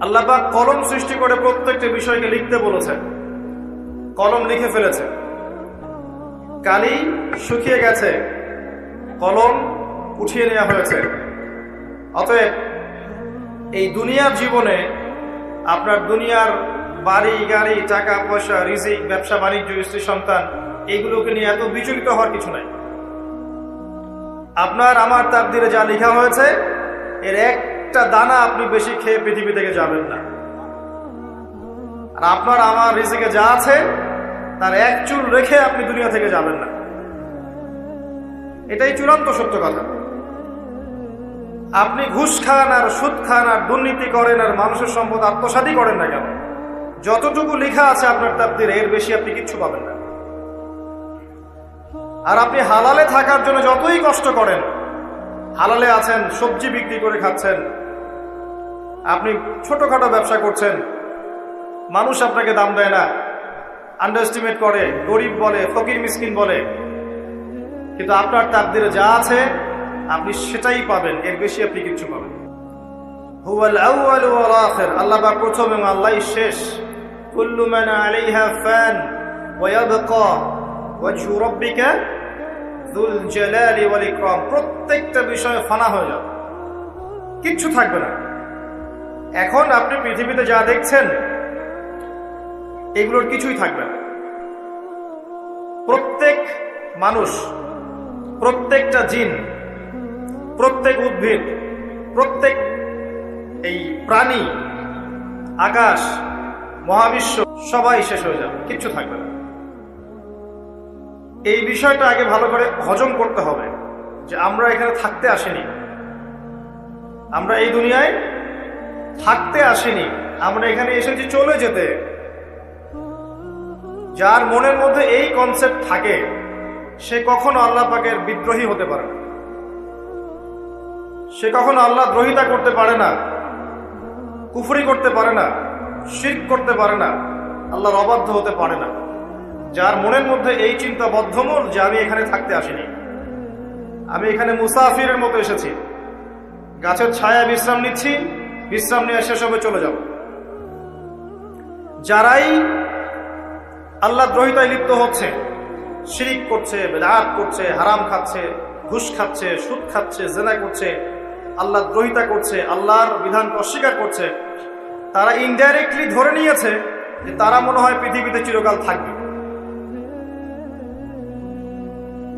আল্লাহবাক কলম সৃষ্টি করে প্রত্যেকটি বিষয়কে লিখতে বলেছেন। কলম লিখে ফেলেছে। কালি শুকিয়ে গেছে। কলম উঠিয়ে নেওয়া হয়েছে। অতএব এই দুনিয়ার জীবনে আপনার দুনিয়ার বাড়ি, গাড়ি, টাকা, পয়সা, রিজিক, ব্যবসা, বাণিজ্য, স্ত্রী, সন্তান, এইগুলোকে নিয়ে এত বিচলিত হওয়ার কিছু নাই। আপনার, আমার তাকদিরে যা লেখা হয়েছে, এর একটা দানা আপনি বেশি খেয়ে পৃথিবী থেকে যাবেন না। আর আপনার আমার রিজিকে যা আছে, তার এক চুল রেখে আপনি দুনিয়া থেকে যাবেন না। এটাই চূড়ান্ত সত্য কথা। আপনি ঘুষ খান আর সুদ খান আর দুর্নীতি করেন আর মানুষের সম্পদ আত্মসাদী করেন না কেন? যতটুকু লেখা আছে আপনার তাকদিরে এর বেশি আপনি কিচ্ছু পাবেন না। আর আপনি হালালে থাকার জন্য যতই কষ্ট করেন হালালে আছেন, সবজি বিক্রি করে খাচ্ছেন। আপনি ছোটখাটো ব্যবসা করছেন। মানুষ আপনাকে দাম দেয় না। আন্ডার এস্টিমেট করে, গরিব বলে, ফকির মিসকিন বলে। কিন্তু আপনার তাকদিরে যা আছে, আপনি সেটাই পাবেন। এর বেশি আপনি কিচ্ছু পাবেন হুয়াল আল্লাহ বা প্রথম এবং আল্লাহই শেষ। কুল্লু আলাইহা ফান ওয়া ওয়াজহু রাব্বিকা প্রত্যেকটা বিষয়ে ফানা হয়ে যাবে। কিচ্ছু থাকবে না। এখন আপনি পৃথিবীতে যা দেখছেন, এগুলোর কিছুই থাকবে না। প্রত্যেক মানুষ, প্রত্যেকটা জিন, প্রত্যেক উদ্ভিদ, প্রত্যেক এই প্রাণী, আকাশ, মহাবিশ্ব, সবাই শেষ হয়ে যাবে। কিচ্ছু থাকবে না। এই বিষয়টা আগে ভালো করে হজম করতে হবে যে আমরা এখানে থাকতে আসিনি। আমরা এই দুনিয়ায় থাকতে আসিনি। আমরা এখানে এসেছি চলে যেতে। যার মনের মধ্যে এই কনসেপ্ট থাকে, সে কখনো আল্লাহ পাকের বিদ্রোহী হতে পারে না। সে কখনো আল্লাহ দ্রোহিতা করতে পারে না, কুফরি করতে পারে না শির করতে পারে না, আল্লাহর অবাধ্য হতে পারে না। যার মনের মধ্যে এই চিন্তা বদ্ধমূল যে আমি এখানে থাকতে আসিনি। আমি এখানে মুসাফিরের মতো এসেছি। গাছের ছায়া বিশ্রাম নিচ্ছি, বিশ্রাম নিয়ে শেষ হবে চলে যাব। যারাই আল্লাহ দ্রোহিতায় লিপ্ত হচ্ছে, শিরিক করছে, বেদাত করছে, হারাম খাচ্ছে, ঘুষ খাচ্ছে, সুদ খাচ্ছে, জেনা করছে, আল্লাহ দ্রোহিতা করছে, আল্লাহর বিধানকে অস্বীকার করছে, তারা ইনডাইরেক্টলি ধরে নিয়েছে যে তারা মনে হয় পৃথিবীতে চিরকাল থাকবে।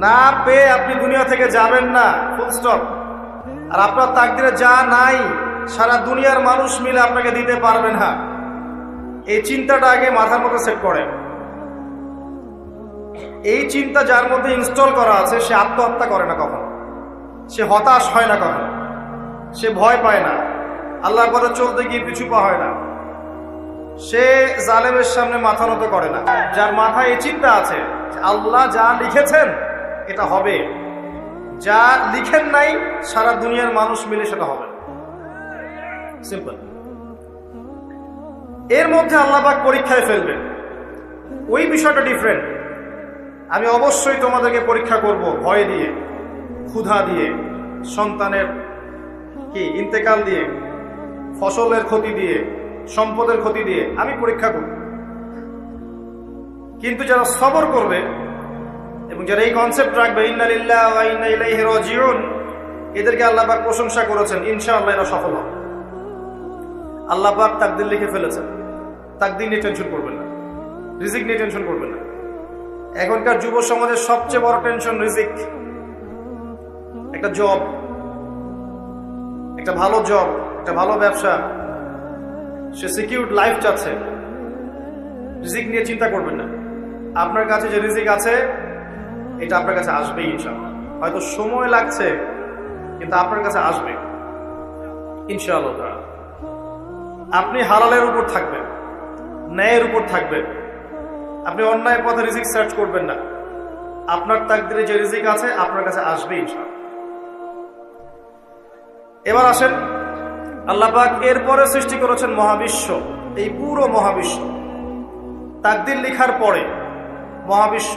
না পেয়ে আপনি দুনিয়া থেকে যাবেন না ফুল স্টপ আর আপনার তাকদিরে যা নাই, সারা দুনিয়ার মানুষ মিলে আপনাকে দিতে পারবেন না। এই চিন্তাটা আগে মাথার মতো সেট করেন। এই চিন্তা যার মধ্যে ইনস্টল করা আছে, সে আত্মহত্যা করে না কখনো। সে হতাশ হয় না কখনো। সে ভয় পায় না। আল্লাহর পথে চলতে গিয়ে পিছু পা হয় না। সে জালেমের সামনে মাথা নত করে না। যার মাথায় এই চিন্তা আছে আল্লাহ যা লিখেছেন এটা হবে। যা লিখেন নাই, সারা দুনিয়ার মানুষ মিলে সেটা হবে। সিম্পল এর মধ্যে আল্লাহবাক পরীক্ষায় ফেলবেন। ওই বিষয়টা ডিফারেন্ট আমি অবশ্যই তোমাদেরকে পরীক্ষা করব ভয় দিয়ে, ক্ষুধা দিয়ে, সন্তানের কি, ইন্তেকাল দিয়ে, ফসলের ক্ষতি দিয়ে, সম্পদের ক্ষতি দিয়ে আমি পরীক্ষা করব। কিন্তু যারা সবর করবে এবং যারা এই কনসেপ্ট রাখবে, ইন্নালিল্লাহ এদেরকে আল্লাহ পাক প্রশংসা করেছেন, ইনশাআল্লাহ এরা সফল হবে। আল্লাহ পাক তাকদির লিখে ফেলেছেন। তাকদির নিয়ে টেনশন করবেন না। রিজিক নিয়ে টেনশন করবেন না। এখনকার যুব সমাজের সবচেয়ে বড় টেনশন রিজিক। একটা জব একটা ভালো জব একটা ভালো ব্যবসা। সে সিকিউর লাইফ চাচ্ছে। রিজিক নিয়ে চিন্তা করবেন না। আপনার কাছে যে রিজিক আছে এটা আপনার কাছে আসবেই ইনশাআল্লাহ। হয়তো সময় লাগছে, কিন্তু আপনার কাছে আসবে। ইনশাআল্লাহ আপনি হালালের উপর থাকবেন, ন্যায়ের উপর থাকবেন। আপনি অন্যায় পথে রিজিক সার্চ করবেন না। আপনার তাকদিরে যে রিজিক আছে আপনার কাছে আসবে ইনশাআল্লাহ। এবার আসেন, আল্লাহ পাক এরপরে সৃষ্টি করেছেন মহাবিশ্ব, এই পুরো মহাবিশ্ব। তাকদির লিখার পরে মহাবিশ্ব।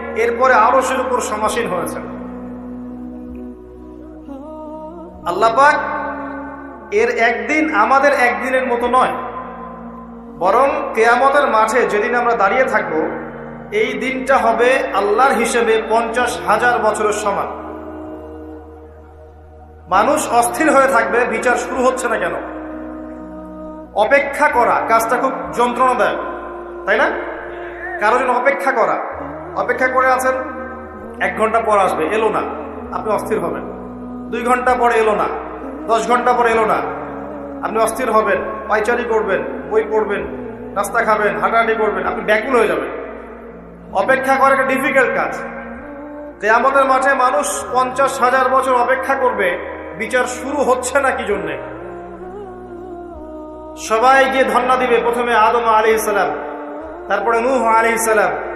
এরপরে আরশের উপর সমাসীন হয়েছেন আল্লাহ পাক এর একদিন আমাদের একদিনের মতো নয়, বরং কেয়ামতের মাঠে যেদিন আমরা দাঁড়িয়ে থাকব, এই দিনটা হবে আল্লাহর হিসেবে পঞ্চাশ হাজার বছরের সমান। মানুষ অস্থির হয়ে থাকবে, বিচার শুরু হচ্ছে না কেন? অপেক্ষা করা কাজটা খুব যন্ত্রণাদায়ক, তাই না? কারও জন্য অপেক্ষা করা। অপেক্ষা করে আছেন? এক ঘণ্টা পর আসবে, এলো না। আপনি অস্থির হবেন। দুই ঘণ্টা পরে এলো না। দশ ঘণ্টা পরে এলো না। আপনি অস্থির হবেন, পাইচারি করবেন, বই পড়বেন, নাস্তা খাবেন, হাঁটাহাঁটি করবেন, আপনি ব্যাকুল হয়ে যাবেন। অপেক্ষা করা একটা ডিফিকাল্ট কাজ। কেয়ামতের মাঠে মানুষ পঞ্চাশ হাজার বছর অপেক্ষা করবে, বিচার শুরু হচ্ছে না কি জন্যে? সবাই গিয়ে ধন্না দিবে, প্রথমে আদম আলি ইসালাম তারপরে নূহ আলি ইসালাম